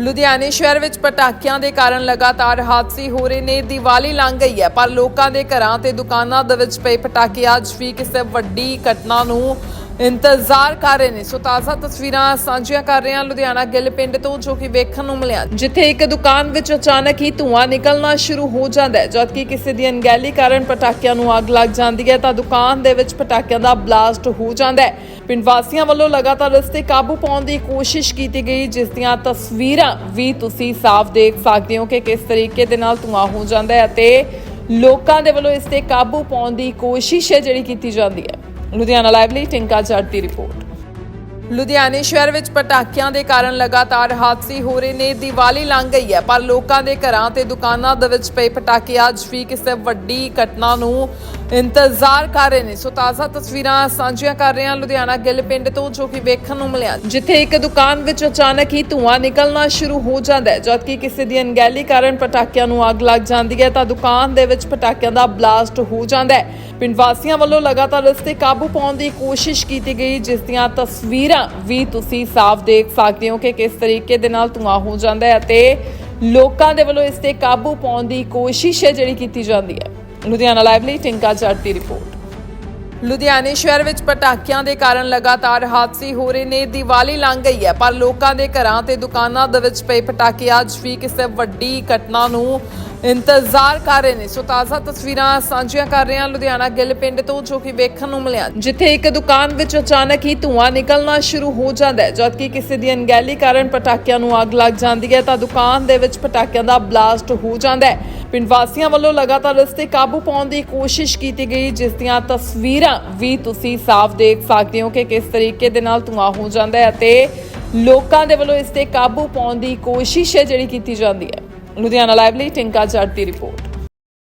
ਲੁਧਿਆਣੇ ਸ਼ਹਿਰ ਵਿੱਚ ਪਟਾਕਿਆਂ ਦੇ ਕਾਰਨ ਲਗਾਤਾਰ ਹਾਦਸੇ ਹੋ ਰਹੇ ਨੇ, ਦੀਵਾਲੀ ਲੰਘ ਗਈ ਹੈ, ਪਰ ਲੋਕਾਂ ਦੇ ਘਰਾਂ ਤੇ ਦੁਕਾਨਾਂ ਦੇ ਵਿੱਚ ਪਏ ਪਟਾਕੇ ਅੱਜ ਵੀ ਕਿਸੇ ਵੱਡੀ ਘਟਨਾ ਨੂੰ ਇੰਤਜ਼ਾਰ ਕਰ ਰਹੇ ਨੇ। ਸੋ ਤਾਜ਼ਾ ਤਸਵੀਰਾਂ ਸਾਂਝੀਆਂ ਕਰ ਰਹੇ ਹਾਂ ਲੁਧਿਆਣਾ ਗਿੱਲ ਪਿੰਡ ਤੋਂ, ਜੋ ਕਿ ਵੇਖਣ ਨੂੰ ਮਿਲਿਆ। ਜਿੱਥੇ ਇੱਕ ਦੁਕਾਨ ਵਿੱਚ ਅਚਾਨਕ ਹੀ ਧੂੰਆਂ ਨਿਕਲਣਾ ਸ਼ੁਰੂ ਹੋ ਜਾਂਦਾ ਹੈ, ਜਦਕਿ ਕਿਸੇ ਦੀ ਅਣਗਹਿਲੀ ਕਾਰਨ ਪਟਾਕਿਆਂ ਨੂੰ ਅੱਗ ਲੱਗ ਜਾਂਦੀ ਹੈ, ਤਾਂ ਦੁਕਾਨ ਦੇ ਵਿੱਚ ਪਟਾਕਿਆਂ ਦਾ ਬਲਾਸਟ ਹੋ ਜਾਂਦਾ ਹੈ। ਪਿੰਡ ਵਾਸੀਆਂ ਵੱਲੋਂ ਲਗਾਤਾਰ ਇਸ ਤੇ ਕਾਬੂ ਪਾਉਣ ਦੀ ਕੋਸ਼ਿਸ਼ ਕੀਤੀ ਗਈ, ਜਿਸ ਦੀਆਂ ਤਸਵੀਰਾਂ ਵੀ ਤੁਸੀਂ ਸਾਫ਼ ਦੇਖ ਸਕਦੇ ਹੋ ਕਿ ਕਿਸ ਤਰੀਕੇ ਦੇ ਨਾਲ ਧੂੰਆਂ ਹੋ ਜਾਂਦਾ ਹੈ ਅਤੇ ਲੋਕਾਂ ਦੇ ਵੱਲੋਂ ਇਸ ਤੇ ਕਾਬੂ ਪਾਉਣ ਦੀ ਕੋਸ਼ਿਸ਼ ਹੈ ਜਿਹੜੀ ਕੀਤੀ ਜਾਂਦੀ ਹੈ। ਲੁਧਿਆਣਾ ਲਾਈਵ ਲਈ ਟਿੰਕਾ ਜੱਟ ਦੀ ਰਿਪੋਰਟ। ਲੁਧਿਆਣੇ ਸ਼ਹਿਰ ਵਿੱਚ ਪਟਾਕਿਆਂ ਦੇ ਕਾਰਨ ਲਗਾਤਾਰ ਹਾਦਸੇ ਹੋ ਰਹੇ ਨੇ, ਦੀਵਾਲੀ ਲੰਘ ਗਈ ਹੈ, ਪਰ ਲੋਕਾਂ ਦੇ ਘਰਾਂ ਤੇ ਦੁਕਾਨਾਂ ਦੇ ਵਿੱਚ ਪਏ ਪਟਾਕੇ ਅੱਜ ਵੀ ਕਿਸੇ ਵੱਡੀ ਘਟਨਾ ਨੂੰ ਇੰਤਜ਼ਾਰ ਕਰ ਰਹੇ ਨੇ। ਸੋ ਤਾਜ਼ਾ ਤਸਵੀਰਾਂ ਸਾਂਝੀਆਂ ਕਰ ਰਹੇ ਹਾਂ ਲੁਧਿਆਣਾ ਗਿੱਲ ਪਿੰਡ ਤੋਂ, ਜੋ ਕਿ ਵੇਖਣ ਨੂੰ ਮਿਲਿਆ। ਜਿੱਥੇ ਇੱਕ ਦੁਕਾਨ ਵਿੱਚ ਅਚਾਨਕ ਹੀ ਧੂੰਆਂ ਨਿਕਲਣਾ ਸ਼ੁਰੂ ਹੋ ਜਾਂਦਾ ਹੈ, ਜਦਕਿ ਕਿਸੇ ਦੀ ਅਣਗਹਿਲੀ ਕਾਰਨ ਪਟਾਕਿਆਂ ਨੂੰ ਅੱਗ ਲੱਗ ਜਾਂਦੀ ਹੈ, ਤਾਂ ਦੁਕਾਨ ਦੇ ਵਿੱਚ ਪਟਾਕਿਆਂ ਦਾ ਬਲਾਸਟ ਹੋ ਜਾਂਦਾ ਹੈ। ਪਿੰਡ ਵਾਸੀਆਂ ਵੱਲੋਂ ਲਗਾਤਾਰ ਇਸ ਤੇ ਕਾਬੂ ਪਾਉਣ ਦੀ ਕੋਸ਼ਿਸ਼ ਕੀਤੀ ਗਈ, ਜਿਸ ਦੀਆਂ ਤਸਵੀਰਾਂ ਵੀ ਤੁਸੀਂ ਸਾਫ਼ ਦੇਖ ਸਕਦੇ ਹੋ ਕਿ ਕਿਸ ਤਰੀਕੇ ਦੇ ਨਾਲ ਧੂੰਆਂ ਹੋ ਜਾਂਦਾ ਹੈ ਅਤੇ ਲੋਕਾਂ ਦੇ ਵੱਲੋਂ ਇਸ ਤੇ ਕਾਬੂ ਪਾਉਣ ਦੀ ਕੋਸ਼ਿਸ਼ ਹੈ ਜਿਹੜੀ ਕੀਤੀ ਜਾਂਦੀ ਹੈ। ਲੁਧਿਆਣਾ ਲਾਈਵ ਲਈ ਟਿੰਕਾ ਜੱਟ ਦੀ ਰਿਪੋਰਟ। ਲੁਧਿਆਣੇ ਸ਼ਹਿਰ ਵਿੱਚ ਪਟਾਕਿਆਂ ਦੇ ਕਾਰਨ ਲਗਾਤਾਰ ਹਾਦਸੇ ਹੋ ਰਹੇ ਨੇ, ਦੀਵਾਲੀ ਲੰਘ ਗਈ ਹੈ, ਪਰ ਲੋਕਾਂ ਦੇ ਘਰਾਂ ਤੇ ਦੁਕਾਨਾਂ ਦੇ ਵਿੱਚ ਪਏ ਪਟਾਕੇ ਅੱਜ ਵੀ ਕਿਸੇ ਵੱਡੀ ਘਟਨਾ ਨੂੰ ਇੰਤਜ਼ਾਰ ਕਰ ਰਹੇ ਨੇ। ਸੋ ਤਾਜ਼ਾ ਤਸਵੀਰਾਂ ਸਾਂਝੀਆਂ ਕਰ ਰਹੇ ਹਾਂ ਲੁਧਿਆਣਾ ਗਿੱਲ ਪਿੰਡ ਤੋਂ, ਜੋ ਕਿ ਵੇਖਣ ਨੂੰ ਮਿਲਿਆ। ਜਿੱਥੇ ਇੱਕ ਦੁਕਾਨ ਵਿੱਚ ਅਚਾਨਕ ਹੀ ਧੂੰਆਂ ਨਿਕਲਣਾ ਸ਼ੁਰੂ ਹੋ ਜਾਂਦਾ ਹੈ, ਜਦਕਿ ਕਿਸੇ ਦੀ ਅਣਗਹਿਲੀ ਕਾਰਨ ਪਟਾਕਿਆਂ ਨੂੰ ਅੱਗ ਲੱਗ ਜਾਂਦੀ ਹੈ, ਤਾਂ ਦੁਕਾਨ ਦੇ ਵਿੱਚ ਪਟਾਕਿਆਂ ਦਾ ਬਲਾਸਟ ਹੋ ਜਾਂਦਾ ਹੈ। ਪਿੰਡ ਵਾਸੀਆਂ ਵੱਲੋਂ ਲਗਾਤਾਰ ਇਸ ਤੇ ਕਾਬੂ ਪਾਉਣ ਦੀ ਕੋਸ਼ਿਸ਼ ਕੀਤੀ ਗਈ, ਜਿਸ ਦੀਆਂ ਤਸਵੀਰਾਂ ਵੀ ਤੁਸੀਂ ਸਾਫ਼ ਦੇਖ ਸਕਦੇ ਹੋ ਕਿ ਕਿਸ ਤਰੀਕੇ ਦੇ ਨਾਲ ਧੂੰਆਂ ਹੋ ਜਾਂਦਾ ਹੈ ਅਤੇ ਲੋਕਾਂ ਦੇ ਵੱਲੋਂ ਇਸ ਤੇ ਕਾਬੂ ਪਾਉਣ ਦੀ ਕੋਸ਼ਿਸ਼ ਹੈ ਜਿਹੜੀ ਕੀਤੀ ਜਾਂਦੀ ਹੈ। ਲੁਧਿਆਣਾ ਲਾਈਵ ਲਈ ਟਿੰਕਾ ਜੱਟ ਦੀ ਰਿਪੋਰਟ।